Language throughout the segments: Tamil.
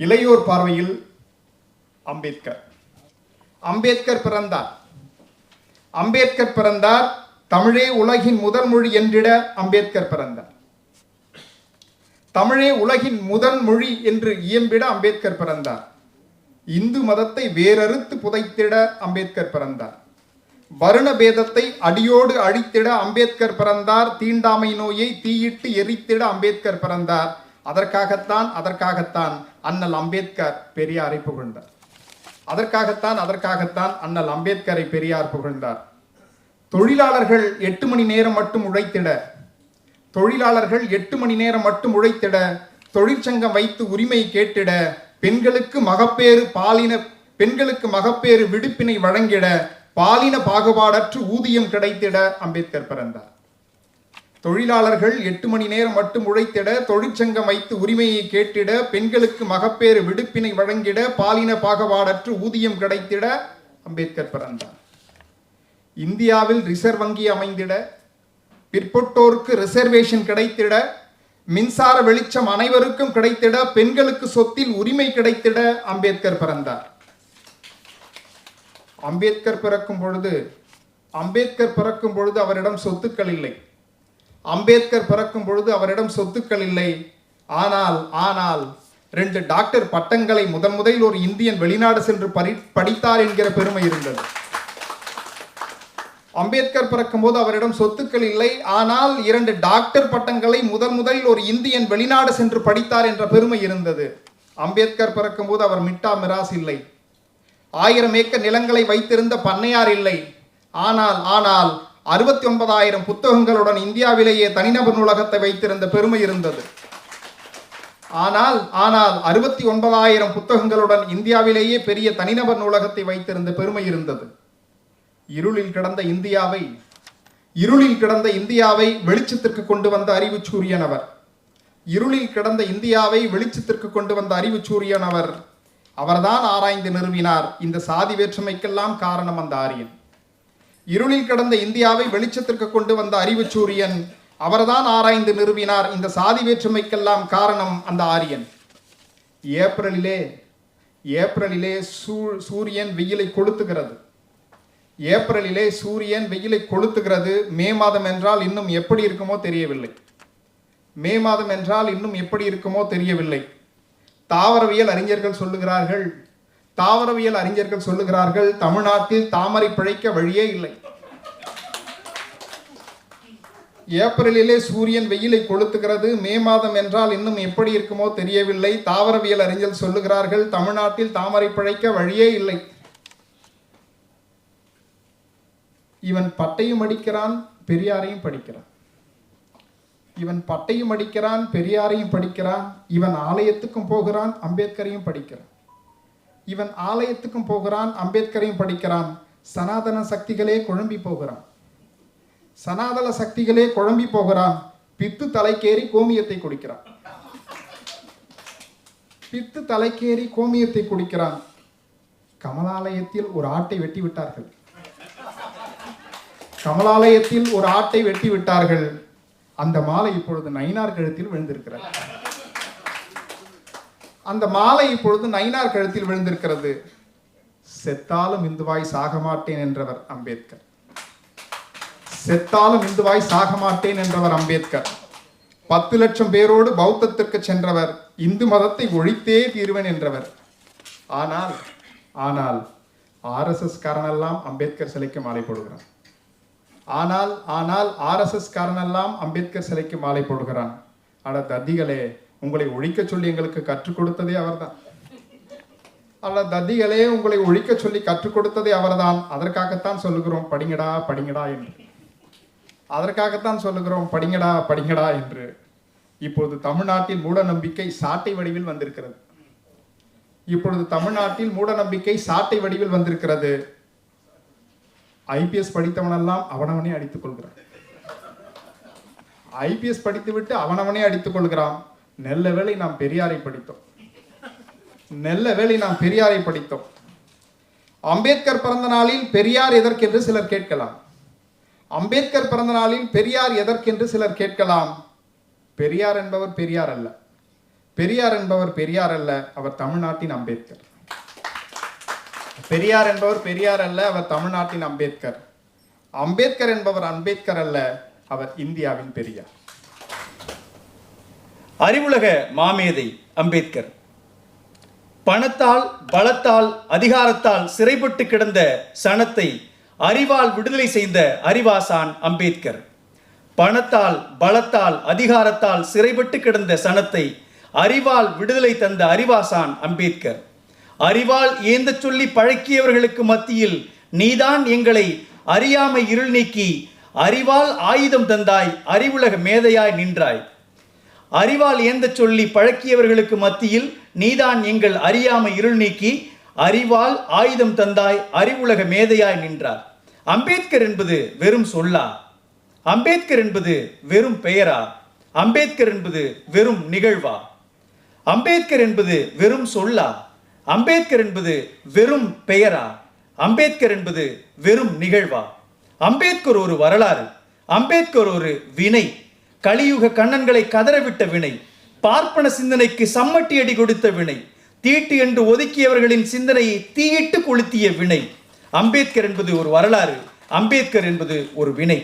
இளையோர் பார்வையில் அம்பேத்கர். அம்பேத்கர் பிறந்தார். அம்பேத்கர் பிறந்தார். தமிழே உலகின் முதல் மொழி என்றிட அம்பேத்கர் பிறந்தார். தமிழே உலகின் முதல் மொழி என்று இயம்பிட அம்பேத்கர் பிறந்தார். இந்து மதத்தை வேறறுத்து புதைத்திட அம்பேத்கர் பிறந்தார். வருண பேதத்தை அடியோடு அழித்திட அம்பேத்கர் பிறந்தார். தீண்டாமை நோயை தீயிட்டு எரித்திட அம்பேத்கர் பிறந்தார். அதற்காகத்தான் அதற்காகத்தான் அண்ணல் அம்பேத்கர் பெரியாரை புகழ்ந்தார். அதற்காகத்தான் அதற்காகத்தான் அண்ணல் அம்பேத்கரை பெரியார் புகழ்ந்தார். தொழிலாளர்கள் எட்டு மணி நேரம் மட்டும் உழைத்திட தொழிலாளர்கள் எட்டு மணி நேரம் மட்டும் உழைத்திட தொழிற்சங்கம் வைத்து உரிமை கேட்டிட பெண்களுக்கு மகப்பேறு பாலின பெண்களுக்கு மகப்பேறு விடுப்பினை வழங்கிட பாலின பாகுபாடற்று ஊதியம் கிடைத்திட அம்பேத்கர் பிறந்தார். தொழிலாளர்கள் எட்டு மணி நேரம் மட்டும் உழைத்திட தொழிற்சங்கம் வைத்து உரிமையை கேட்டிட பெண்களுக்கு மகப்பேறு விடுப்பினை வழங்கிட பாலின பாகுபாடற்று ஊதியம் கிடைத்திட அம்பேத்கர் பிறந்தார். இந்தியாவில் ரிசர்வ் வங்கி அமைந்திட பிற்பட்டோருக்கு ரிசர்வேஷன் கிடைத்திட மின்சார வெளிச்சம் அனைவருக்கும் கிடைத்திட பெண்களுக்கு சொத்தில் உரிமை கிடைத்திட அம்பேத்கர் பிறந்தார். அம்பேத்கர் பிறக்கும் பொழுது அம்பேத்கர் பிறக்கும் பொழுது அவரிடம் சொத்துக்கள் இல்லை. அம்பேத்கர் பிறக்கும் பொழுது அவரிடம் சொத்துக்கள் இல்லை. ஆனால் ஆனால் ரெண்டு டாக்டர் பட்டங்களை முதன் முதலில் ஒரு இந்தியன் வெளிநாடு சென்று படி படித்தார் என்கிற பெருமை இருந்தது. அம்பேத்கர் பிறக்கும்போது அவரிடம் சொத்துக்கள் இல்லை. ஆனால் இரண்டு டாக்டர் பட்டங்களை முதன் முதலில் ஒரு இந்தியன் வெளிநாடு சென்று படித்தார் என்ற பெருமை இருந்தது. அம்பேத்கர் பிறக்கும்போது அவர் மிட்டா மிராஸ் இல்லை. ஆயிரம் ஏக்கர் நிலங்களை வைத்திருந்த பண்ணையார் இல்லை. ஆனால் ஆனால் அறுபத்தி ஒன்பதாயிரம் புத்தகங்களுடன் இந்தியாவிலேயே தனிநபர் நூலகத்தை வைத்திருந்த பெருமை இருந்தது. ஆனால் ஆனால் அறுபத்தி ஒன்பதாயிரம் புத்தகங்களுடன் இந்தியாவிலேயே பெரிய தனிநபர் நூலகத்தை வைத்திருந்த பெருமை இருந்தது. இருளில் கிடந்த இந்தியாவை இருளில் கிடந்த இந்தியாவை வெளிச்சத்திற்கு கொண்டு வந்த அறிவு சூரியன் அவர். இருளில் கிடந்த இந்தியாவை வெளிச்சத்திற்கு கொண்டு வந்த அறிவு சூரியன் அவர். அவர்தான் ஆராய்ந்து நிறுவினார். இந்த சாதி வேற்றுமைக்கெல்லாம் காரணம் அந்த ஆரியன். இருளில் கிடந்த இந்தியாவை வெளிச்சத்திற்கு கொண்டு வந்த அறிவு சூரியன் அவர்தான் ஆராய்ந்து நிறுவினார். இந்த சாதி வேற்றுமைக்கெல்லாம் காரணம் அந்த ஆரியன். ஏப்ரலிலே ஏப்ரலிலே சூ சூரியன் வெயிலை கொளுத்துகிறது. ஏப்ரலிலே சூரியன் வெயிலை கொளுத்துகிறது. மே மாதம் என்றால் இன்னும் எப்படி இருக்குமோ தெரியவில்லை. மே மாதம் என்றால் இன்னும் எப்படி இருக்குமோ தெரியவில்லை. தாவரவியல் அறிஞர்கள் சொல்லுகிறார்கள் தாவரவியல் அறிஞர்கள் சொல்லுகிறார்கள் தமிழ்நாட்டில் தாமரை பிழைக்க வழியே இல்லை. ஏப்ரலிலே சூரியன் வெயிலை கொளுத்துகிறது. மே மாதம் என்றால் இன்னும் எப்படி இருக்குமோ தெரியவில்லை. தாவரவியல் அறிஞர் சொல்லுகிறார்கள் தமிழ்நாட்டில் தாமரை பிழைக்க வழியே இல்லை. இவன் பட்டையும் அடிக்கிறான் பெரியாரையும் படிக்கிறான். இவன் பட்டையும் அடிக்கிறான் பெரியாரையும் படிக்கிறான். இவன் ஆலயத்துக்கும் போகிறான் அம்பேத்கரையும் படிக்கிறான். இவன் ஆலயத்துக்கும் போகிறான் அம்பேத்கரையும் படிக்கிறான். சனாதன சக்திகளே குழம்பி போகிறான். சனாதன சக்திகளே குழம்பி போகிறான். பித்து தலைக்கேறி கோமியத்தை குடிக்கிறான். பித்து தலைக்கேறி கோமியத்தை குடிக்கிறான். கமலாலயத்தில் ஒரு ஆட்டை வெட்டி விட்டார்கள். கமலாலயத்தில் ஒரு ஆட்டை வெட்டி விட்டார்கள். அந்த மாலை இப்பொழுது நயினார் கழுத்தில் விழுந்திருக்கிறார் அந்த மாலை இப்பொழுது நயினார் கழுத்தில் விழுந்திருக்கிறது. செத்தாலும் இந்துவாய் சாக மாட்டேன் என்றவர் அம்பேத்கர். செத்தாலும் இந்துவாய் சாக மாட்டேன் என்றவர் அம்பேத்கர். பத்து லட்சம் பேரோடு பௌத்தத்திற்கு சென்றவர் இந்து மதத்தை ஒழித்தே தீர்வன் என்றவர். ஆனால் ஆனால் ஆர்எஸ்எஸ் காரனெல்லாம் அம்பேத்கர் சிலைக்கு மாலை போடுகிறான். ஆனால் ஆனால் ஆர்எஸ்எஸ் காரனெல்லாம் அம்பேத்கர் சிலைக்கு மாலை போடுகிறான். அட தத்திகளே உங்களை ஒழிக்க சொல்லி எங்களுக்கு கற்றுக் கொடுத்ததே அவர்தான். அல்ல தத்திகளே உங்களை ஒழிக்க சொல்லி கற்றுக் கொடுத்ததே அவர்தான். அதற்காகத்தான் சொல்லுகிறோம் படிங்கடா படிங்கடா என்று. அதற்காகத்தான் சொல்லுகிறோம் படிங்கடா படிங்கடா என்று. இப்போது தமிழ்நாட்டில் மூட நம்பிக்கை சாட்டை வடிவில் வந்திருக்கிறது. இப்பொழுது தமிழ்நாட்டில் மூட நம்பிக்கை சாட்டை வடிவில் வந்திருக்கிறது. ஐபிஎஸ் படித்தவனெல்லாம் அவனவனே அடித்துக் கொள்கிறான். ஐபிஎஸ் படித்துவிட்டு அவனவனே அடித்துக் கொள்கிறான். நெல்ல வேலை நாம் பெரியாரை படித்தோம். நெல்ல வேலை நாம் பெரியாரை படித்தோம். அம்பேத்கர் பிறந்த நாளில் பெரியார் எதற்கென்று சிலர் கேட்கலாம். அம்பேத்கர் பிறந்த நாளில் பெரியார் எதற்கென்று சிலர் கேட்கலாம். பெரியார் என்பவர் பெரியார் அல்ல. பெரியார் என்பவர் பெரியார் அல்ல அவர் தமிழ்நாட்டின் அம்பேத்கர். பெரியார் என்பவர் பெரியார் அல்ல அவர் தமிழ்நாட்டின் அம்பேத்கர். அம்பேத்கர் என்பவர் அம்பேத்கர் அல்ல அவர் இந்தியாவின் பெரியார். அறிவுலக மாமேதை அம்பேத்கர். பணத்தால் பலத்தால் அதிகாரத்தால் சிறைப்பட்டு கிடந்த சனத்தை அறிவால் விடுதலை செய்த அறிவாசான் அம்பேத்கர். பணத்தால் பலத்தால் அதிகாரத்தால் சிறைப்பட்டு கிடந்த சனத்தை அறிவால் விடுதலை தந்த அறிவாசான் அம்பேத்கர். அறிவால் ஏந்த சொல்லி பழக்கியவர்களுக்கு மத்தியில் நீதான் எங்களை அறியாமை இருள் நீக்கி அறிவால் ஆயுதம் தந்தாய் அறிவுலக மேதையாய் நின்றாய். அறிவால் ஏந்தச் சொல்லி பழக்கியவர்களுக்கு மத்தியில் நீதான் எங்கள் அறியாமை இருள் நீக்கி அறிவால் ஆயுதம் தந்தாய் அறிவுலக மேதையாய் நின்றார். அம்பேத்கர் என்பது வெறும் சொல்லா. அம்பேத்கர் என்பது வெறும் பெயரா? அம்பேத்கர் என்பது வெறும் நிகழ்வா? அம்பேத்கர் என்பது வெறும் சொல்லா? அம்பேத்கர் என்பது வெறும் பெயரா? அம்பேத்கர் என்பது வெறும் நிகழ்வா? அம்பேத்கர் ஒரு வரலாறு. அம்பேத்கர் ஒரு வினை. கலியுக கண்ணன்களை கதறவிட்ட வினை பார்ப்பன சிந்தனைக்கு சம்மட்டி அடி கொடுத்த வினை தீட்டு என்று ஒதுக்கியவர்களின் சிந்தனையை தீயிட்டு கொளுத்திய வினை. அம்பேத்கர் என்பது ஒரு வரலாறு அம்பேத்கர் என்பது ஒரு வினை.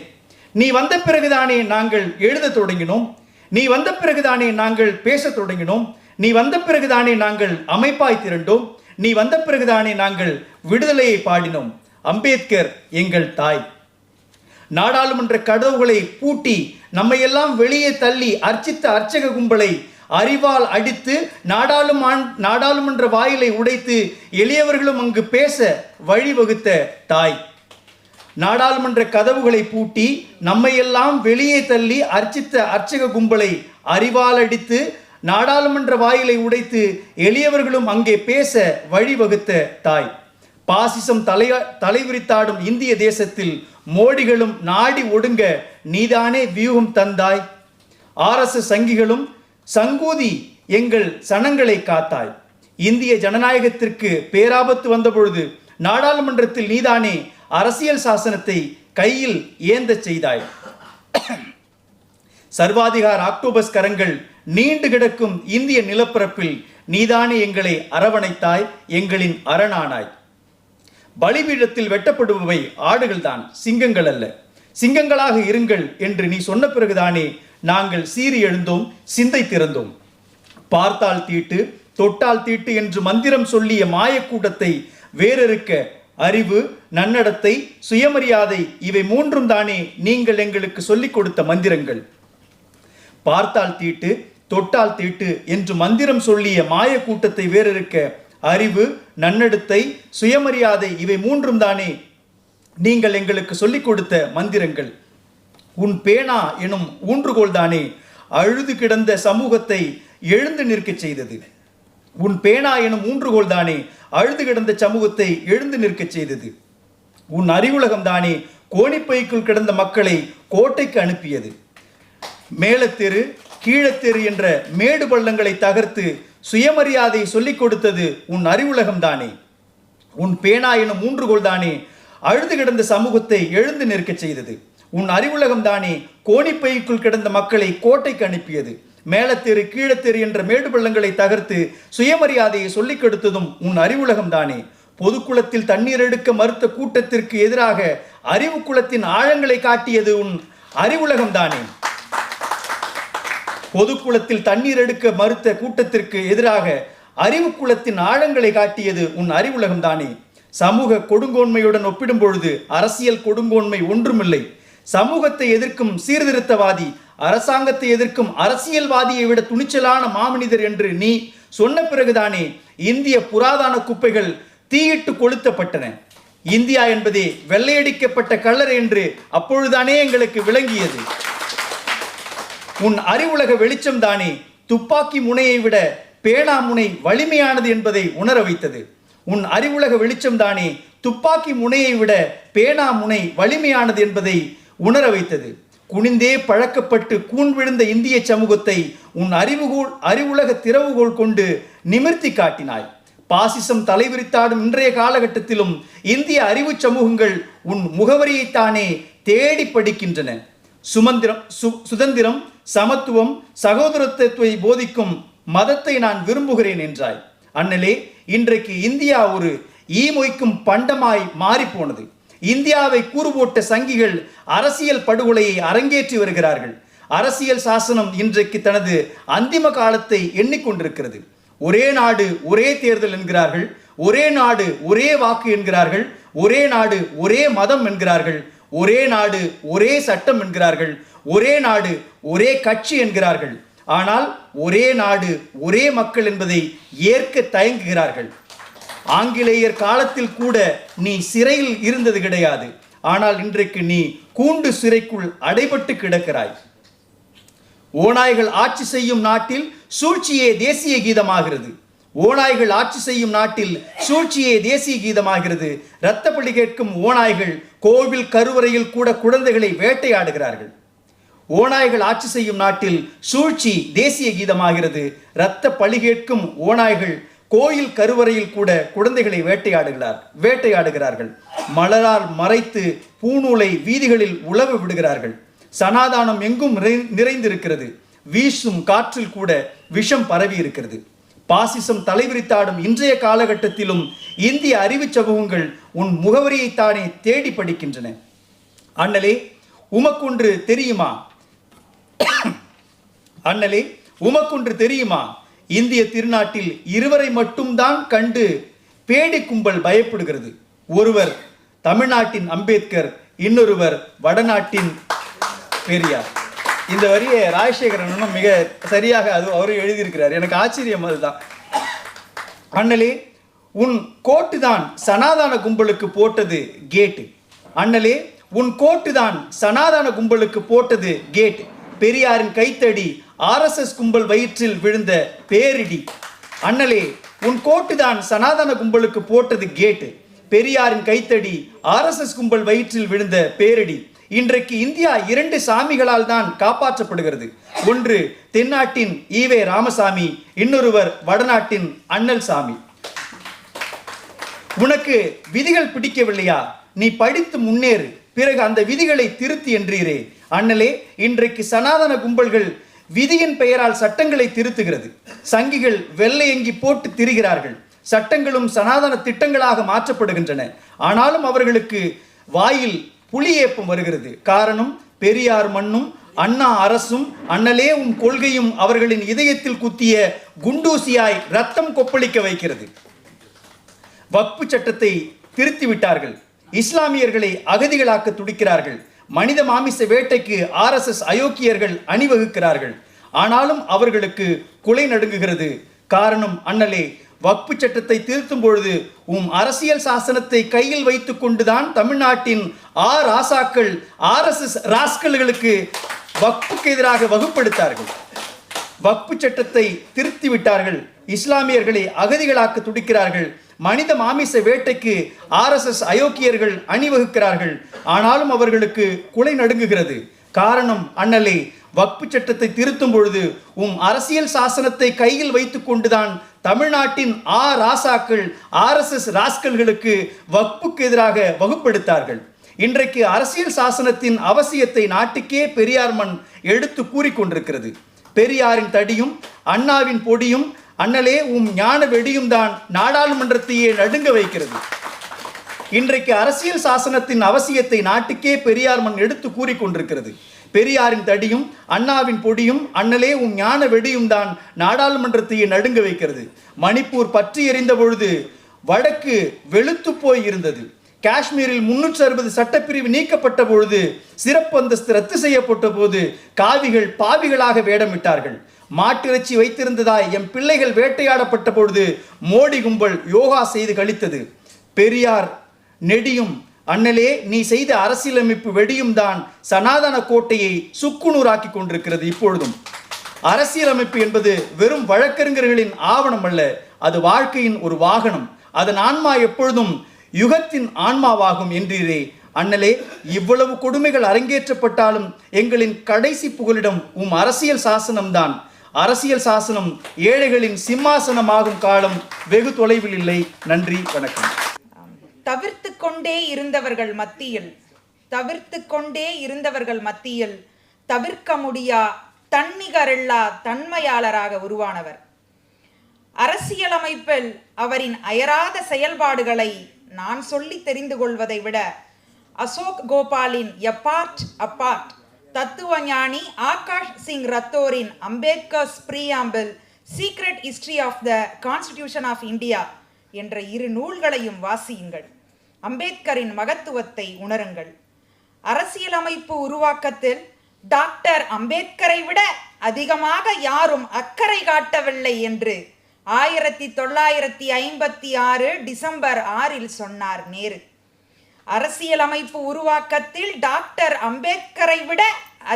நீ வந்த பிறகுதானே நாங்கள் எழுதத் தொடங்கினோம்? நீ வந்த பிறகுதானே நாங்கள் பேசத் தொடங்கினோம்? நீ வந்த பிறகுதானே நாங்கள் அமைப்பாய் திரண்டோம்? நீ வந்த பிறகுதானே நாங்கள் விடுதலையை பாடினோம்? அம்பேத்கர் எங்கள் தாய். நாடாளுமன்ற கதவுகளை பூட்டி நம்மையெல்லாம் வெளியே தள்ளி அர்ச்சித்த அர்ச்சக கும்பலை அறிவால் அடித்து நாடாளுமான் நாடாளுமன்ற வாயிலை உடைத்து எளியவர்களும் அங்கு பேச வழிவகுத்த தாய். நாடாளுமன்ற கதவுகளை பூட்டி நம்மையெல்லாம் வெளியே தள்ளி அர்ச்சித்த அர்ச்சக கும்பலை அறிவால் அடித்து நாடாளுமன்ற வாயிலை உடைத்து எளியவர்களும் அங்கே பேச வழிவகுத்த தாய். பாசிசம் தலை தலைவிரித்தாடும் இந்திய தேசத்தில் மோடிகளும் நாடி ஒடுங்க நீதானே வியூகம் தந்தாய். ஆர்எஸ்எஸ் சங்கிகளும் சங்கூதி எங்கள் சனங்களை காத்தாய். இந்திய ஜனநாயகத்திற்கு பேராபத்து வந்தபொழுது நாடாளுமன்றத்தில் நீதானே அரசியல் சாசனத்தை கையில் ஏந்தச் செய்தாய். சர்வாதிகார ஆக்டோபஸ் கரங்கள் நீண்டு கிடக்கும் இந்திய நிலப்பரப்பில் நீதானே எங்களை அரவணைத்தாய் எங்களின் அரணானாய். பலிபீடத்தில் வெட்டப்படுபவை ஆடுகள்தான் சிங்கங்கள் அல்ல. சிங்கங்களாக இருங்கள் என்று நீ சொன்ன பிறகுதானே நாங்கள் சீறி எழுந்தோம் சிந்தை திறந்தோம். பார்த்தால் தீட்டு தொட்டால் தீட்டு என்று மந்திரம் சொல்லிய மாயக்கூட்டத்தை வேறறுக்க அறிவு நன்னடத்தை சுயமரியாதை இவை மூன்றும் தானே நீங்கள் எங்களுக்கு சொல்லிக் கொடுத்த மந்திரங்கள். பார்த்தால் தீட்டு தொட்டால் தீட்டு என்று மந்திரம் சொல்லிய மாய கூட்டத்தை வேறறுக்க அறிவு நன்னடத்தை சுயமரியாதை இவை மூன்றும் தானே நீங்கள் எங்களுக்கு சொல்லிக் கொடுத்த மந்திரங்கள். உன் பேனா எனும் ஊன்றுகோல் தானே அழுது கிடந்த சமூகத்தை எழுந்து நிற்கச் செய்தது. உன் பேனா எனும் ஊன்றுகோல் தானே அழுது கிடந்த சமூகத்தை எழுந்து நிற்கச் செய்தது. உன் அறிவுலகம் தானே கோணிப்பைக்குள் கிடந்த மக்களை கோட்டைக்கு அனுப்பியது. மேலத்தெரு கீழத்தெரு என்ற மேடு பள்ளங்களை தகர்த்து சுயமரியாதை சொல்லிக் கொடுத்தது உன் அறிவுலகம் தானே. உன் பேனா எனும் மூன்றுகோள் தானே அழுது கிடந்த சமூகத்தை எழுந்து நிற்கச் செய்தது. உன் அறிவுலகம் தானே கோணிப்பைக்குள் கிடந்த மக்களை கோட்டைக்கு அனுப்பியது. மேலத்தெரு கீழத்தெரு என்ற மேடு பள்ளங்களை தகர்த்து சுயமரியாதையை சொல்லிக் கொடுத்ததும் உன் அறிவுலகம் தானே. பொதுக்குளத்தில் தண்ணீர் எடுக்க மறுத்த கூட்டத்திற்கு எதிராக அறிவு குளத்தின் ஆழங்களை காட்டியது உன் அறிவுலகம் தானே. பொதுக்குளத்தில் தண்ணீர் எடுக்க மறுத்த கூட்டத்திற்கு எதிராக அறிவு குளத்தின் ஆழங்களை காட்டியது உன் அறிவுலகம் தானே. சமூக கொடுங்கோன்மையுடன் ஒப்பிடும் பொழுது அரசியல் கொடுங்கோன்மை ஒன்றுமில்லை. சமூகத்தை எதிர்க்கும் சீர்திருத்தவாதி அரசாங்கத்தை எதிர்க்கும் அரசியல்வாதியை விட துணிச்சலான மாமனிதர் என்று நீ சொன்ன பிறகுதானே இந்திய புராதன குப்பைகள் தீயிட்டு கொளுத்தப்பட்டன. இந்தியா என்பதே வெள்ளையடிக்கப்பட்ட கல்லறை என்று அப்பொழுதுதானே எங்களுக்கு விளங்கியது. உன் அறிவுலக வெளிச்சம் தானே? துப்பாக்கி முனையை விட பேனா முனை வலிமையானது என்பதை உணர வைத்தது. உன் அறிவுலக வெளிச்சம் தானே? துப்பாக்கி முனையை விட பேனா முனை வலிமையானது என்பதை உணர வைத்தது. குனிந்தே பழக்கப்பட்டு கூன் விழுந்த இந்திய சமூகத்தை உன் அறிவுகோள் அறிவுலக திறவுகோள் கொண்டு நிமிர்த்தி காட்டினாய். பாசிசம் தலைவிரித்தாடும் இன்றைய காலகட்டத்திலும் இந்திய அறிவு சமூகங்கள் உன் முகவரியைத்தானே தேடி படிக்கின்றன. சுமந்திரம் சு சுதந்திரம் சமத்துவம் சகோதரத்துவத்தை போதிக்கும் மதத்தை நான் விரும்புகிறேன் என்றாய். அண்ணலே இன்றைக்கு இந்தியா ஒரு ஈமொய்க்கும் பண்டமாய் மாறிப்போனது. இந்தியாவை கூறுபோட்ட சங்கிகள் அரசியல் படுகொலையை அரங்கேற்றி வருகிறார்கள். அரசியல் சாசனம் இன்றைக்கு தனது அந்திம காலத்தை எண்ணிக்கொண்டிருக்கிறது. ஒரே நாடு ஒரே தேர்தல் என்கிறார்கள். ஒரே நாடு ஒரே வாக்கு என்கிறார்கள். ஒரே நாடு ஒரே மதம் என்கிறார்கள். ஒரே நாடு ஒரே சட்டம் என்கிறார்கள் ஒரே நாடு ஒரே கட்சி என்கிறார்கள். ஆனால் ஒரே நாடு ஒரே மக்கள் என்பதை ஏற்க தயங்குகிறார்கள். ஆங்கிலேயர் காலத்தில் கூட நீ சிறையில் இருந்தது கிடையாது. ஆனால் இன்றைக்கு நீ கூண்டு சிறைக்குள் அடைபட்டு கிடக்கிறாய். ஓநாய்கள் ஆட்சி செய்யும் நாட்டில் சூழ்ச்சியே தேசிய கீதமாகிறது. ஓநாய்கள் ஆட்சி செய்யும் நாட்டில் சூழ்ச்சியே தேசிய கீதமாகிறது. இரத்தப்பள்ளி கேட்கும் ஓநாய்கள் கோவில் கருவறையில் கூட குழந்தைகளை வேட்டையாடுகிறார்கள். ஓநாய்கள் ஆட்சி செய்யும் நாட்டில் சூழ்ச்சி தேசிய கீதமாகிறது. இரத்த பழி கேட்கும் ஓநாய்கள் கோயில் கருவறையில் கூட குழந்தைகளை வேட்டையாடுகிறார் வேட்டையாடுகிறார்கள். மலரால் மறைத்து பூநூலை வீதிகளில் உழவு விடுகிறார்கள். சனாதானம் எங்கும் நிறை- நிறைந்திருக்கிறது. வீசும் காற்றில் கூட விஷம் பரவி இருக்கிறது பாசிசம் தலைவிரித்தாடும் இன்றைய காலகட்டத்திலும் இந்திய அறிவுச் சமூகங்கள் உன் முகவரியைத்தானே தேடி படிக்கின்றன. அண்ணலே உமக்கொன்று தெரியுமா? அண்ணலே உமக்கொன்று தெரியுமா? இந்திய திருநாட்டில் இருவரை மட்டும்தான் கண்டு பேடி கும்பல் பயப்படுகிறது. ஒருவர் தமிழ்நாட்டின் அம்பேத்கர் இன்னொருவர் வடநாட்டின் பெரியார். இந்த வரியை ராஜசேகரனும் மிக சரியாக அது அவரும் எழுதியிருக்கிறார். எனக்கு ஆச்சரியம் அதுதான். அண்ணலே உன் கோட்டு தான் சனாதன கும்பலுக்கு போட்டது கேட்டு. அண்ணலே உன் கோட்டு தான் சனாதன கும்பலுக்கு போட்டது கேட் பெரியாரின் கைத்தடி ஆர்எஸ்எஸ் கும்பல் வயிற்றில் விழுந்த பேரிடி. அண்ணலே உன் கோட்டு தான் சனாதன கும்பலுக்கு போட்டது கேட்டு. பெரியாரின் கைத்தடி ஆர்எஸ்எஸ் கும்பல் வயிற்றில் விழுந்த பேரிடி. இன்றைக்கு இந்தியா இரண்டு சாமிகளால் தான் காப்பாற்றப்படுகிறது. ஒன்று தென்னாட்டின் ஈவே ராமசாமி இன்னொருவர் வடநாட்டின் அண்ணல் சாமி. உனக்கு விதிகள் பிடிக்கவில்லையா? நீ படித்து முன்னேறு. பிறகு அந்த விதிகளை திருத்தி என்றீரே. அண்ணலே இன்றைக்கு சனாதன கும்பல்கள் விதியின் பெயரால் சட்டங்களை திருத்துகிறது. சங்கிகள் வெள்ளையங்கி போட்டு திரிகிறார்கள். சட்டங்களும் சனாதன திட்டங்களாக மாற்றப்படுகின்றன. ஆனாலும் அவர்களுக்கு வாயில் புலியேப்பம் வருகிறது. காரணம் பெரியார் மண்ணும் அண்ணா அரசும் அண்ணலே உன் கொள்கையும் அவர்களின் இதயத்தில் குத்திய குண்டூசியாய் ரத்தம் கொப்பளிக்க வைக்கிறது. வக்பு சட்டத்தை திருத்தி விட்டார்கள் இஸ்லாமியர்களை அகதிகளாக்க துடிக்கிறார்கள். மனித மாமிச வேட்டைக்கு ஆர்எஸ்எஸ் அயோக்கியர்கள் அணிவகுக்கிறார்கள். ஆனாலும் அவர்களுக்கு குலை நடுங்குகிறது. காரணம் அண்ணலே வக்பு சட்டத்தை திருத்தும் பொழுது உம் அரசியல் சாசனத்தை கையில் வைத்துக் கொண்டுதான் தமிழ்நாட்டின் ஆ ராசாக்கள் ஆர்எஸ்எஸ் ராஸ்கல்களுக்கு வக்புக்கு எதிராக வகுப்படுத்தார்கள். வக்பு சட்டத்தை திருத்தி விட்டார்கள். இஸ்லாமியர்களை அகதிகளாக்க துடிக்கிறார்கள். மனித மாமிச வேட்டைக்கு ஆர்எஸ்எஸ் அயோக்கியர்கள் அணிவகுக்கிறார்கள். ஆனாலும் அவர்களுக்கு குலை நடுங்குகிறது. காரணம் அண்ணலை வக்பு சட்டத்தை திருத்தும் பொழுது உம் அரசியல் சாசனத்தை கையில் வைத்து கொண்டுதான் தமிழ்நாட்டின் ஆ ராசாக்கள் ஆர்எஸ்எஸ் ராஸ்கல்களுக்கு வக்புக்கு எதிராக வகுப்படுத்தார்கள். இன்றைக்கு அரசியல் சாசனத்தின் அவசியத்தை நாட்டுக்கே பெரியார் மண் எடுத்து கூறிக்கொண்டிருக்கிறது பெரியாரின் தடியும் அண்ணாவின் பொடியும் அண்ணலே உம் ஞான வெடியும் தான் நாடாளுமன்றத்தையே நடுங்க வைக்கிறது. இன்றைக்கு அரசியல் சாசனத்தின் அவசியத்தை நாட்டுக்கே பெரியார் மண் எடுத்து கூறிக்கொண்டிருக்கிறது பெரியாரின் தடியும் அண்ணாவின் பொடியும் அண்ணலே உன் ஞான வெடியும் தான் நாடாளுமன்றத்தையே நடுங்க வைக்கிறது. மணிப்பூர் பற்றி எறிந்த பொழுது வடக்கு வெளுத்து போய் இருந்தது. காஷ்மீரில் முன்னூற்றி அறுபது சட்டப்பிரிவு நீக்கப்பட்ட பொழுது சிறப்பு அந்தஸ்து ரத்து செய்யப்பட்ட போது காவிகள் பாவிகளாக வேடமிட்டார்கள். மாட்டிறைச்சி வைத்திருந்ததாய் எம் பிள்ளைகள் வேட்டையாடப்பட்ட பொழுது மோடி கும்பல் யோகா செய்து கழித்தது. பெரியார் நெடியும் அண்ணலே நீ செய்த அரசியலமைப்பு வெடியும் தான் சனாதன கோட்டையை சுக்குநூறாக்கி கொண்டிருக்கிறது இப்பொழுதும். அரசியலமைப்பு என்பது வெறும் வழக்கறிஞர்களின் ஆவணம் அல்ல அது வாழ்க்கையின் ஒரு வாகனம். அதன் ஆன்மா எப்பொழுதும் யுகத்தின் ஆன்மாவாகும் என்றீரே. அண்ணலே இவ்வளவு கொடுமைகள் அரங்கேற்றப்பட்டாலும் எங்களின் கடைசி புகலிடம் உம் அரசியல் சாசனம்தான் அரசியல் சாசனம் ஏழைகளின் சிம்மாசனமாகும் காலம் வெகு தொலைவில் இல்லை. நன்றி வணக்கம். தவிர்த்து கொண்டே இருந்தவர்கள் மத்தியில் தவிர்த்து கொண்டே இருந்தவர்கள் மத்தியில் தவிர்க்க முடியா தன்னிகரில்லா தன்மையாளராக உருவானவர். அரசியலமைப்பில் அவரின் அயராத செயல்பாடுகளை நான் சொல்லி தெரிந்து கொள்வதை விட அசோக் கோபாலின் எப்பார்ட் அப்பார்ட் தத்துவஞானி Akash Singh ரத்தோரின் Ambedkar's preamble secret history of the constitution of India என்ற இரு நூல்களையும் வாசியுங்கள். அம்பேத்கரின் மகத்துவத்தை உணருங்கள். அரசியலமைப்பு உருவாக்கத்தில் டாக்டர் அம்பேத்கரை விட அதிகமாக யாரும் அக்கறை காட்டவில்லை என்று ஆயிரத்தி தொள்ளாயிரத்தி ஐம்பத்தி ஆறு டிசம்பர் ஆறில் சொன்னார் நேரு. அரசியலமைப்பு உருவாக்கத்தில் டாக்டர் அம்பேத்கரை விட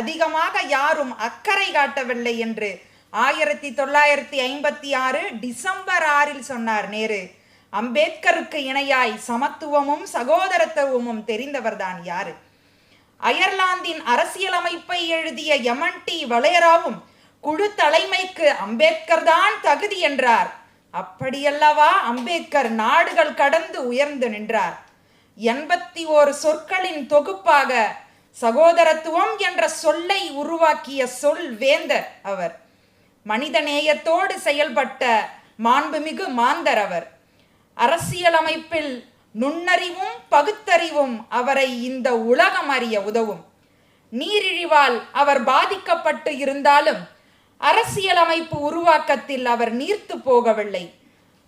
அதிகமாக யாரும் அக்கறை காட்டவில்லை என்று ஆயிரத்தி தொள்ளாயிரத்தி ஐம்பத்தி ஆறு டிசம்பர் ஆறில் சொன்னார் நேரு. அம்பேத்கருக்கு இணையாய் சமத்துவமும் சகோதரத்துவமும் தெரிந்தவர்தான் யாரு? அயர்லாந்தின் அரசியலமைப்பை எழுதிய எமன் டி வளையராவும் குழு தலைமைக்கு அம்பேத்கர் தான் தகுதி என்றார். அப்படியல்லவா அம்பேத்கர் நாடுகள் கடந்து உயர்ந்து நின்றார். எண்பத்தி ஓரு சொற்களின் தொகுப்பாக சகோதரத்துவம் என்ற சொல்லை உருவாக்கிய சொல் வேந்தர் அவர். மனிதநேயத்தோடு செயல்பட்ட மாண்புமிகு மாந்தர் அவர். அரசியலமைப்பில் நுண்ணறிவும் பகுத்தறிவும் அவரை இந்த உலகம் அறிய உதவும். நீரிழிவால் அவர் பாதிக்கப்பட்டு இருந்தாலும் அரசியலமைப்பு உருவாக்கத்தில் அவர் நீர்த்து போகவில்லை.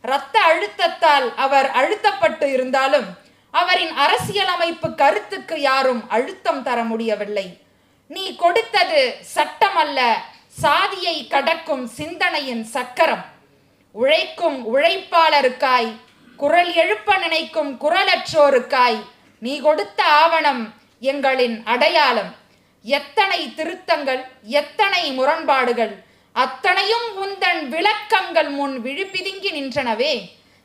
இரத்த அழுத்தத்தால் அவர் அழுத்தப்பட்டு இருந்தாலும் அவரின் அரசியலமைப்பு கருத்துக்கு யாரும் அழுத்தம் தர முடியவில்லை. நீ கொடுத்தது சட்டமல்ல சாதியை கடக்கும் சிந்தனையின் சக்கரம். உழைக்கும் உழைப்பாளருக்காய் குரல் எழுப்ப நினைக்கும் குரலற்றோருக்காய் நீ கொடுத்த ஆவணம் எங்களின் அடையாளம். எத்தனை திருத்தங்கள் எத்தனை முரண்பாடுகள் அத்தனையும் உந்தன் விளக்கங்கள் முன் விழிப்பிதுங்கி நின்றனவே.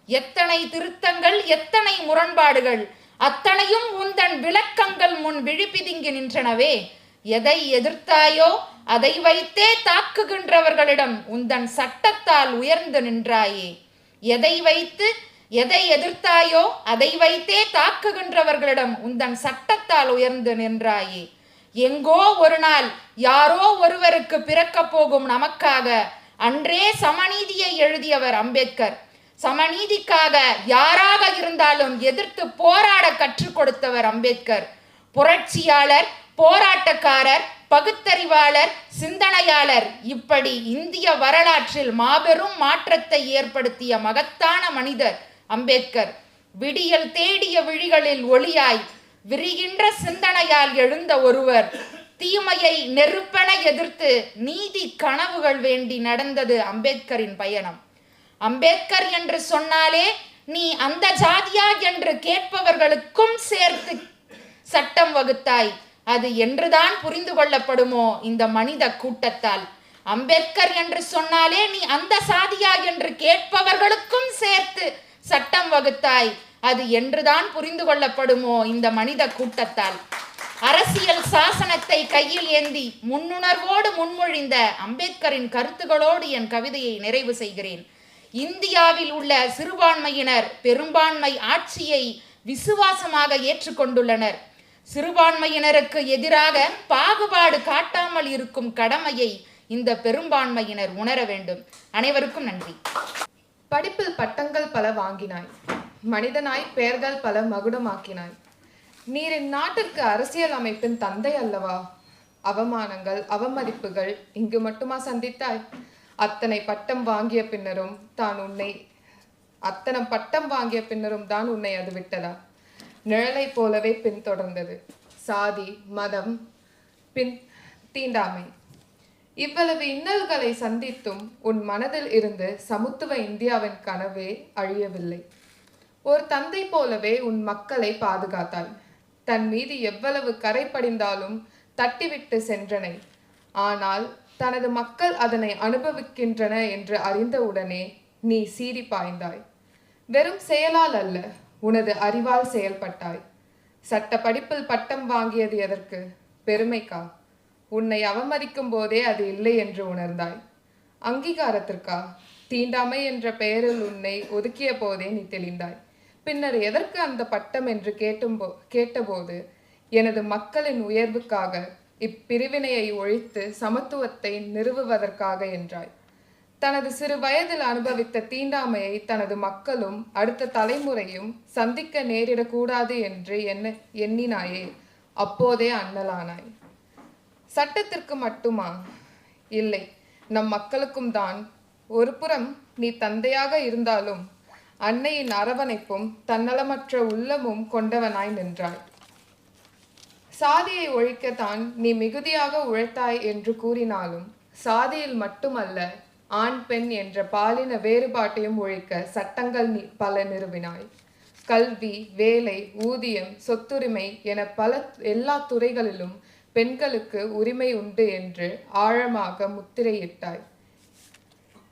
எத்தனை திருத்தங்கள் எத்தனை முரண்பாடுகள் அத்தனையும் உந்தன் விளக்கங்கள் முன் விழிப்பிதுங்கி நின்றனவே. எதை எதிர்த்தாயோ அதை வைத்தே தாக்குகின்றவர்களிடம் உந்தன் சட்டத்தால் உயர்ந்து நின்றாயே. எதை வைத்து எதை எதிர்த்தாயோ அதை வைத்தே தாக்குகின்றவர்களிடம் உந்தன் சட்டத்தால் உயர்ந்து நின்றாயே. எங்கோ ஒரு நாள் யாரோ ஒருவருக்கு பிறக்கப் போகும் நமக்காக அன்றே சமநீதியை எழுதியவர் அம்பேத்கர். சமநீதிக்காக யாராக இருந்தாலும் எதிர்த்து போராட கற்றுக் கொடுத்தவர் அம்பேத்கர். புரட்சியாளர் போராட்டக்காரர் பகுத்தறிவாளர் சிந்தனையாளர் இப்படி இந்திய வரலாற்றில் மாபெரும் மாற்றத்தை ஏற்படுத்திய மகத்தான மனிதர் அம்பேத்கர் விடியல் தேடிய விழிகளில் ஒளியாய் விரிகின்ற சிந்தனையால் எழுந்த ஒருவர் தீமையை நெருப்பென எதிர்த்து நீதி கனவுகள் வேண்டி நடந்தது அம்பேத்கரின் பயணம். அம்பேத்கர் என்று சொன்னாலே நீ அந்த ஜாதியா என்று கேட்பவர்களுக்கும் சேர்த்து சட்டம் வகுத்தாய். அது என்றுதான் புரிந்து கொள்ளப்படுமோ இந்த மனித கூட்டத்தால்? அம்பேத்கர் என்று சொன்னாலே நீ அந்த சாதியா என்று கேட்பவர்களுக்கும் சேர்த்து சட்டம் வகுத்தாய். அது என்றுதான் புரிந்து கொள்ளப்படுமோ இந்த மனித கூட்டத்தால்? அரசியல் சாசனத்தை கையில் ஏந்தி முன்னுணர்வோடு முன்மொழிந்த அம்பேத்கரின் கருத்துகளோடு என் கவிதையை நிறைவு செய்கிறேன். இந்தியாவில் உள்ள சிறுபான்மையினர் பெரும்பான்மை ஆட்சியை விசுவாசமாக ஏற்றுக்கொண்டுள்ளனர். சிறுபான்மையினருக்கு எதிராக பாகுபாடு காட்டாமல் இருக்கும் கடமையை இந்த பெரும்பான்மையினர் உணர வேண்டும். அனைவருக்கும் நன்றி. படிப்பில் பட்டங்கள் பல வாங்கினாய். மனிதனாய் பெயர்கள் பல மகுடமாக்கினாய். நீர் இந்நாட்டிற்கு அரசியல் அமைப்பின் தந்தை அல்லவா? அவமானங்கள் அவமதிப்புகள் இங்கு மட்டுமா சந்தித்தாய்? அத்தனை பட்டம் வாங்கிய பின்னரும் தான் உன்னை அத்தனை பட்டம் வாங்கிய பின்னரும் தான் உன்னை அது விட்டதா? நிழலைப் போலவே பின்தொடர்ந்தது. சாதி மதம் பின் தீண்டாமை. இவ்வளவு இன்னல்களை சந்தித்தும் உன் மனதில் இருந்து சமத்துவ இந்தியாவின் கனவே அழியவில்லை. ஒரு தந்தை போலவே உன் மக்களை பாதுகாத்தாள் தன் மீது எவ்வளவு கரை படிந்தாலும் தட்டிவிட்டு சென்றனை. ஆனால் தனது மக்கள் அதனை அனுபவிக்கின்றன என்று அறிந்தவுடனே நீ சீறி பாய்ந்தாய். வெறும் செயலால் அல்ல உனது அறிவால் செயல்பட்டாய். சட்ட படிப்பில் பட்டம் வாங்கியது எதற்கு? பெருமைக்கா? உன்னை அவமதிக்கும் போதே அது இல்லை என்று உணர்ந்தாய். அங்கீகாரத்திற்கா? தீண்டாமை என்ற பெயரில் உன்னை ஒதுக்கிய போதே நீ தெளிந்தாய். பின்னர் எதற்கு அந்த பட்டம் என்று கேட்டும்போ கேட்டபோது எனது மக்களின் உயர்வுக்காக இப்பிரிவினையை ஒழித்து சமத்துவத்தை நிறுவுவதற்காக என்றாய். தனது சிறு வயதில் அனுபவித்த தீண்டாமையை தனது மக்களும் அடுத்த தலைமுறையும் சந்திக்க நேரிடக்கூடாது என்று என்ன எண்ணினாயே. அப்போதே அண்ணலானாய். சட்டத்திற்கு மட்டுமா? இல்லை. நம் மக்களுக்கும் தான். ஒரு புறம் நீ தந்தையாக இருந்தாலும் அன்னையின் அரவணைப்பும் தன்னலமற்ற உள்ளமும் கொண்டவனாய் நின்றாய். சாதியை ஒழிக்கத்தான் நீ மிகுதியாக உழைத்தாய் என்று கூறினாலும் சாதியில் மட்டுமல்ல ஆண் பெண் என்ற பாலின வேறுபாட்டையும் ஒழிக்க சட்டங்கள் நீ பல நிறுவினாய். கல்வி வேலை ஊதியம் சொத்துரிமை என பல எல்லா துறைகளிலும் பெண்களுக்கு உரிமை உண்டு என்று ஆழமாக முத்திரையிட்டாய்.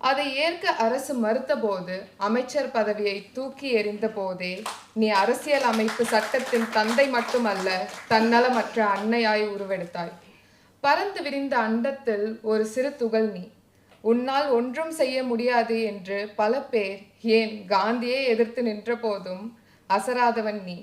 அதை ஏற்க அரசு மறுத்தபோது அமைச்சர் பதவியை தூக்கி எறிந்த போதே நீ அரசியல் அமைப்பு சட்டத்தின் தந்தை மட்டுமல்ல தன்னலமற்ற அன்னையாய் உருவெடுத்தாய். பறந்து விரிந்த அண்டத்தில் ஒரு சிறு துகள் நீ. உன்னால் ஒன்றும் செய்ய முடியாது என்று பல பேர் ஏன் காந்தியை எதிர்த்து நின்ற போதும் அசராதவன் நீ.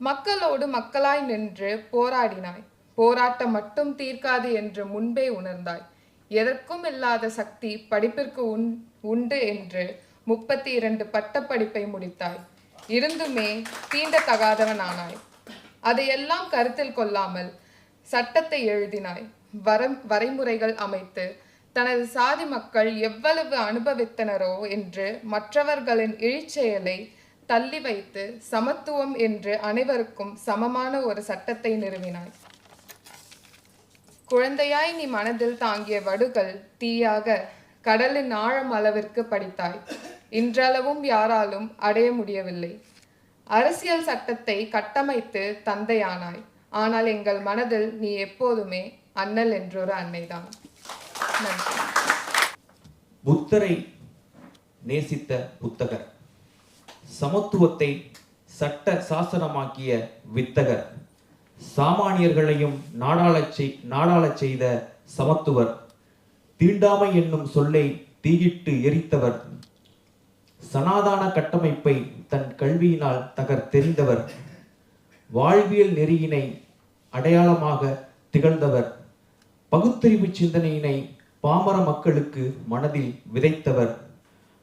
மக்களோடு மக்களாய் நின்று போராடினாய். போராட்டம் மட்டும் தீர்க்காது என்று முன்பே உணர்ந்தாய். எதற்கும் இல்லாத சக்தி படிப்பிற்கு உண் உண்டு என்று முப்பத்தி இரண்டு பட்டப்படிப்பை முடித்தாய். இருந்துமே தீண்டத்தகாதவனானாய். அதையெல்லாம் கருத்தில் கொள்ளாமல் சட்டத்தை எழுதினாய். வரம் வரைமுறைகள் அமைத்து தனது சாதி மக்கள் எவ்வளவு அனுபவித்தனரோ என்று மற்றவர்களின் இழிச்செயலை தள்ளி வைத்து சமத்துவம் என்று அனைவருக்கும் சமமான ஒரு சட்டத்தை நிறுவினாய். குழந்தையாய் நீ மனதில் தாங்கிய வடுகள் தீயாக கடலின் ஆழம் அளவிற்கு படித்தாய். இன்றளவும் யாராலும் அடைய முடியவில்லை. அரசியல் சட்டத்தை கட்டமைத்து தந்தையானாய். ஆனால் எங்கள் மனதில் நீ எப்போதுமே அண்ணல் என்றொரு அன்னைதான். புத்தரை நேசித்த புத்தகர். சமத்துவத்தை சட்ட சாசனமாக்கிய வித்தகர். சாமானியர்களையும் நாடாளச் செய் நாடாளச் செய்த சமத்துவர் தீண்டாமை என்னும் சொல்லை தீயிட்டு எரித்தவர் சனாதான கட்டமைப்பை தன் கல்வியினால் தகர்த்தெறிந்தவர் வாழ்வியல் நெறியினை அடையாளமாக திகழ்ந்தவர் பகுத்தறிவு சிந்தனையினை பாமர மக்களுக்கு மனதில் விதைத்தவர்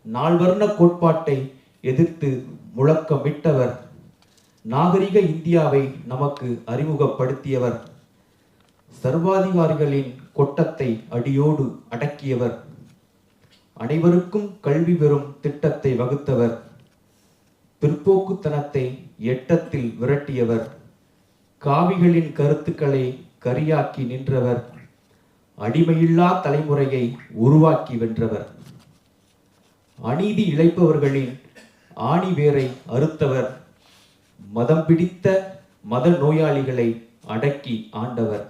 நால்வர்ண கோட்பாட்டை எதிர்த்து முழக்கமிட்டவர். நாகரிக இந்தியாவை நமக்கு அறிமுகப்படுத்தியவர். சர்வாதிகாரிகளின் கொட்டத்தை அடியோடு அடக்கியவர். அனைவருக்கும் கல்வி பெறும் திட்டத்தை வகுத்தவர். பிற்போக்குத்தனத்தை எட்டத்தில் விரட்டியவர். காவிகளின் கருத்துக்களை கரியாக்கி நின்றவர். அடிமையில்லா தலைமுறையை உருவாக்கி வென்றவர். அநீதி இழைப்பவர்களின் ஆணிவேரை அறுத்தவர். மதம் பிடித்த மத நோயாளிகளை அடக்கி ஆண்டவர்.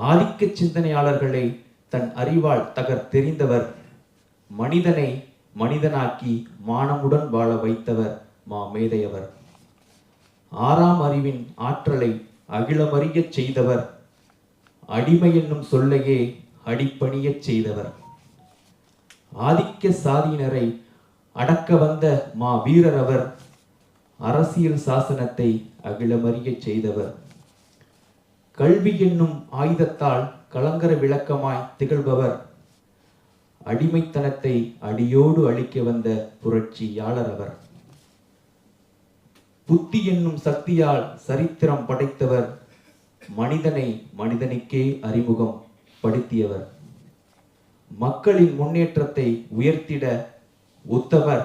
ஆதிக்க சிந்தனையாளர்களை தன் அறிவால் தகர்த்தெறிந்தவர் மனிதனை மனிதனாக்கி மானமுடன் வாழ வைத்தவர் மா மேதையவர். ஆறாம் அறிவின் ஆற்றலை அகிலமறியச் செய்தவர். அடிமை என்னும் சொல்லையே அடிப்பணியச் செய்தவர். ஆதிக்க சாதியினரை அடக்க வந்த மா வீரர் அவர். அரசியல் சாசனத்தை அகிலமறியச் செய்தவர். கல்வி என்னும் ஆயுதத்தால் கலங்கர விளக்கமாய் திகழ்பவர். அடிமைத்தனத்தை அடியோடு அழிக்க வந்த புரட்சியாளர் அவர். புத்தி என்னும் சக்தியால் சரித்திரம் படைத்தவர். மனிதனை மனிதனுக்கே அறிமுகம் படுத்தியவர். மக்களின் முன்னேற்றத்தை உயர்த்திட உத்தவர்.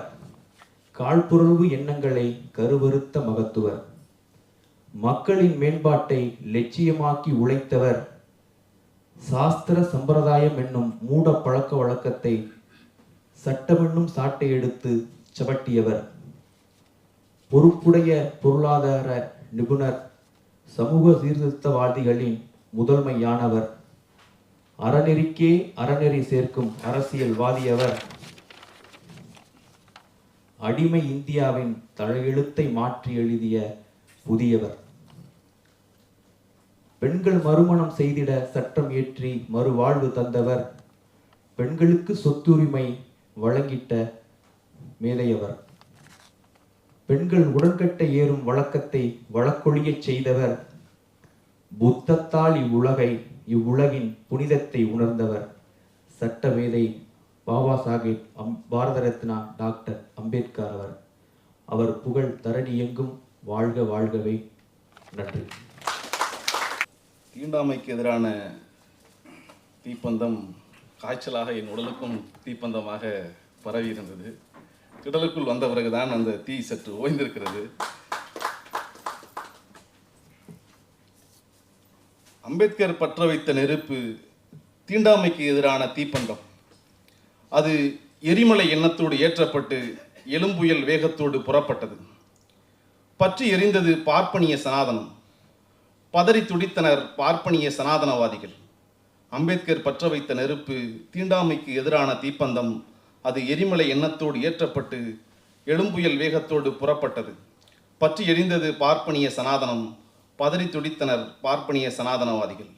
காழ்ப்புணர்வு எண்ணங்களை கருவறுத்த மகத்துவர். மக்களின் மேம்பாட்டை லட்சியமாக்கி உழைத்தவர். சாஸ்திர சம்பிரதாயம் என்னும் மூட பழக்க வழக்கத்தை சட்டமென்னும் சாட்டை எடுத்து சவட்டியவர் பொறுப்புடைய பொருளாதார நிபுணர் சமூக சீர்திருத்தவாதிகளின் முதன்மையானவர். அறநெறிக்கே அறநெறி சேர்க்கும் அரசியல்வாதியவர் அடிமை இந்தியாவின் தலையெழுத்தை மாற்றி எழுதிய புதியவர். பெண்கள் மறுமணம் செய்திட சட்டம் இயற்றி மறுவாழ்வு தந்தவர். பெண்களுக்கு சொத்துரிமை வழங்கிட்ட மேதையவர். பெண்கள் உடன்கட்டை ஏறும் வழக்கத்தை வழக்கொழியச் செய்தவர். புத்தத்தால் இவ்வுலகை இவ்வுலகின் புனிதத்தை உணர்ந்தவர். சட்டமேதை பாபா சாஹிப் அம் பாரத ரத்னா டாக்டர் அம்பேத்கர் அவர். அவர் புகழ் தரணி எங்கும் வாழ்க வாழ்கவே. நன்றி. தீண்டாமைக்கு எதிரான தீப்பந்தம் காய்ச்சலாக என் உடலுக்கும் தீப்பந்தமாக பரவி இருந்தது. திடலுக்குள் வந்த பிறகுதான் அந்த தீ சற்று ஓய்ந்திருக்கிறது. அம்பேத்கர் பற்ற வைத்த நெருப்பு தீண்டாமைக்கு எதிரான தீப்பந்தம். அது எரிமலை எண்ணத்தோடு ஏற்றப்பட்டு எலும்புயல் வேகத்தோடு புறப்பட்டது. பற்றி எரிந்தது பார்ப்பனிய சனாதனம். பதறி துடித்தனர் பார்ப்பனிய சனாதனவாதிகள். அம்பேத்கர் பற்ற வைத்த நெருப்பு தீண்டாமைக்கு எதிரான தீப்பந்தம் அது எரிமலை எண்ணத்தோடு ஏற்றப்பட்டு எழும்புயல் வேகத்தோடு புறப்பட்டது. பற்றி எரிந்தது பார்ப்பனிய சனாதனம் பதறி துடித்தனர் பார்ப்பனிய சனாதனவாதிகள்.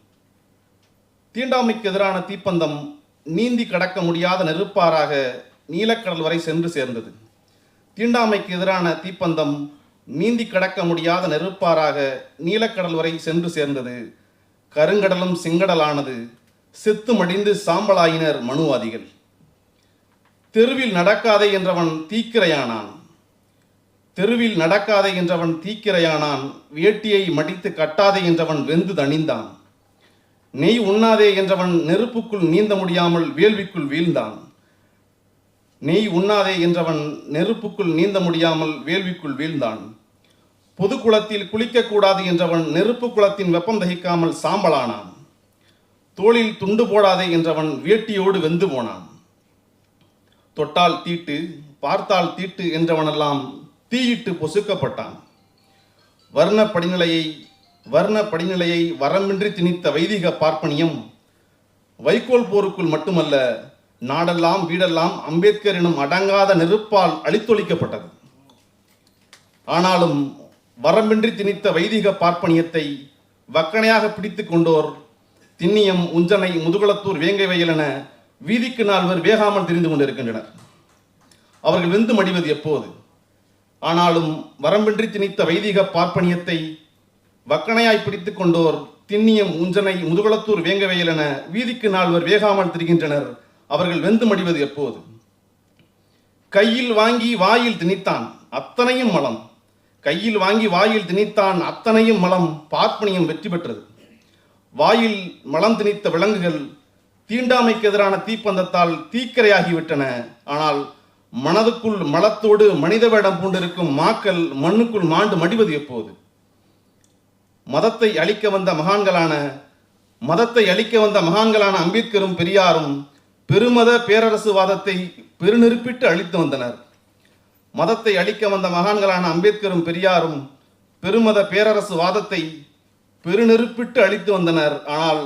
தீண்டாமைக்கு எதிரான தீப்பந்தம் நீந்தி கடக்க முடியாத நெருப்பாறாக நீலக்கடல் வரை சென்று சேர்ந்தது. தீண்டாமைக்கு எதிரான தீப்பந்தம் நீந்தி கடக்க முடியாத நெருப்பாறாக நீலக்கடல் வரை சென்று சேர்ந்தது. கருங்கடலும் செங்கடலானது. செத்து மடிந்து சாம்பலாயினர் மனுவாதிகள். தெருவில் நடக்காதே என்றவன் தீக்கிரையானான். தெருவில் நடக்காதே என்றவன் தீக்கிரையானான். வேட்டியை மடித்து கட்டாதே என்றவன் வெந்து தணிந்தான். நெய் உண்ணாதே என்றவன் நெருப்புக்குள் நீந்த முடியாமல் வேள்விக்குள் வீழ்ந்தான். நெய் உண்ணாதே என்றவன் நெருப்புக்குள் நீந்த முடியாமல் வேள்விக்குள் வீழ்ந்தான். பொது குளத்தில் குளிக்கக்கூடாது என்றவன் நெருப்பு குளத்தின் வெப்பம் தகிக்காமல் சாம்பலானான். தோளில் துண்டு போடாதே என்றவன் வேட்டியோடு வெந்து போனான். தொட்டால் தீட்டு பார்த்தால் தீட்டு என்றவனெல்லாம் தீயிட்டு பொசுக்கப்பட்டான். வர்ண படிநிலையை வர்ண படிநிலையை வரமின்றி திணித்த வைதிக பார்ப்பனியம் வைக்கோல் போருக்குள் மட்டுமல்ல நாடெல்லாம் வீடெல்லாம் அம்பேத்கர் எனும் அடங்காத நெருப்பால் அழித்தொழிக்கப்பட்டது. ஆனாலும் வரம்பின்றி திணித்த வைதிக பார்ப்பனியத்தை வக்கனையாக பிடித்து கொண்டோர் திண்ணியம் உஞ்சனை முதுகுளத்தூர் வேங்கை வயல் என வீதிக்கு நால்வர் வேகாமல் தெரிந்து கொண்டிருக்கின்றனர். அவர்கள் வெந்து மடிவது எப்போது? ஆனாலும் வரம்பின்றி திணித்த வைதிக பார்ப்பனியத்தை வக்கணையாய் பிடித்து கொண்டோர் திண்ணியம் உஞ்சனை முதுகுளத்தூர் வேங்கவயல் என வீதிக்கு நால்வர் வேகாமல் திரிகின்றனர். அவர்கள் வெந்து மடிவது எப்போது? கையில் வாங்கி வாயில் திணித்தான் அத்தனையும் மலம். கையில் வாங்கி வாயில் திணித்தான் அத்தனையும் மலம் பார்ப்பனியம் வெற்றி பெற்றது. வாயில் மலம் திணித்த விலங்குகள் தீண்டாமைக்கு எதிரான தீப்பந்தத்தால் தீக்கரையாகிவிட்டன. ஆனால் மனதுக்குள் மலத்தோடு மனித வேடம் பூண்டிருக்கும் மாக்கள் மண்ணுக்குள் மாண்டு மடிவது எப்போது? மதத்தை அழிக்க வந்த மகான்களான மதத்தை அழிக்க வந்த மகான்களான அம்பேத்கரும் பெரியாரும் பெருமத பேரரசுவாதத்தை பெருநெருப்பிட்டு அழித்து வந்தனர். மதத்தை அழிக்க வந்த மகான்களான அம்பேத்கரும் பெரியாரும் பெருமத பேரரசு வாதத்தை பெருநெருப்பிட்டு அழித்து வந்தனர். ஆனால்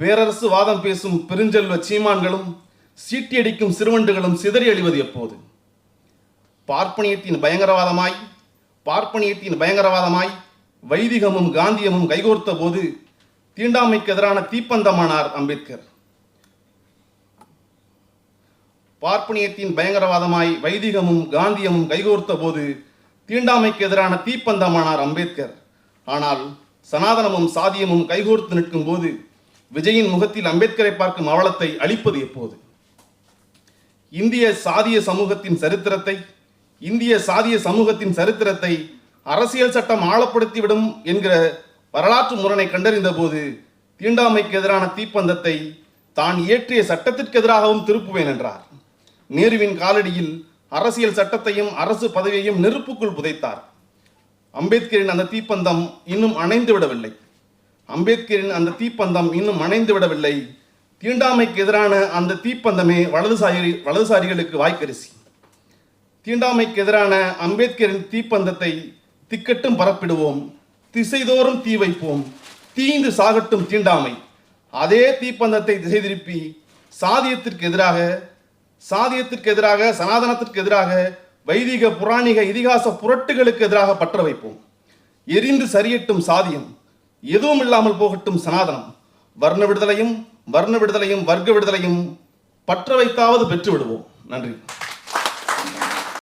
பேரரசு வாதம் பேசும் பெருஞ்செல்வ சீமான்களும் சீட்டியடிக்கும் சிறுவண்டுகளும் சிதறி அழிவது எப்போது? பார்ப்பனியத்தின் பயங்கரவாதமாய் பார்ப்பனியத்தின் பயங்கரவாதமாய் வைதிகமும் காந்தியமும் கைகோர்த்த போது தீண்டாமைக்கு எதிரான தீப்பந்தமானார் அம்பேத்கர். பார்ப்பனியத்தின் பயங்கரவாதமாய் வைதிகமும் காந்தியமும் கைகோர்த்த போது தீண்டாமைக்கு எதிரான தீப்பந்தமானார் அம்பேத்கர். ஆனால் சனாதனமும் சாதியமும் கைகோர்த்து நிற்கும் போது விஜயின் முகத்தில் அம்பேத்கரை பார்க்கும் அவலத்தை அளிப்பது எப்போது? இந்திய சாதிய சமூகத்தின் சரித்திரத்தை இந்திய சாதிய சமூகத்தின் சரித்திரத்தை அரசியல் சட்டம் ஆழப்படுத்திவிடும் என்கிற வரலாற்று முரணை கண்டறிந்த போது தீண்டாமைக்கு எதிரான தீப்பந்தத்தை தான் இயற்றிய சட்டத்திற்கு எதிராகவும் திருப்புவேன் என்றார். நேருவின் காலடியில் அரசியல் சட்டத்தையும் அரசு பதவியையும் நெருப்புக்குள் புதைத்தார். அம்பேத்கரின் அந்த தீப்பந்தம் இன்னும் அணைந்து விடவில்லை. அம்பேத்கரின் அந்த தீப்பந்தம் இன்னும் அணைந்து விடவில்லை. தீண்டாமைக்கு எதிரான அந்த தீப்பந்தமே வலதுசாரி வலதுசாரிகளுக்கு வாய்க்கரிசி. தீண்டாமைக்கு எதிரான அம்பேத்கரின் தீப்பந்தத்தை திக்கட்டும் பரப்பிடுவோம் திசைதோறும் தீ வைப்போம் தீந்து சாகட்டும் தீண்டாமை. அதே தீப்பந்தத்தை திசை திருப்பி சாதியத்திற்கு எதிராக சாதியத்திற்கு எதிராக சனாதனத்திற்கு எதிராக வைதிக புராணிக இதிகாச புரட்டுகளுக்கு எதிராக பற்ற வைப்போம். எரிந்து சரியட்டும் சாதியம் எதுவும் இல்லாமல் போகட்டும் சனாதனம். வர்ண விடுதலையும் வர்ண விடுதலையும் வர்க்க விடுதலையும் பற்ற வைத்தாவது பெற்று விடுவோம் நன்றி.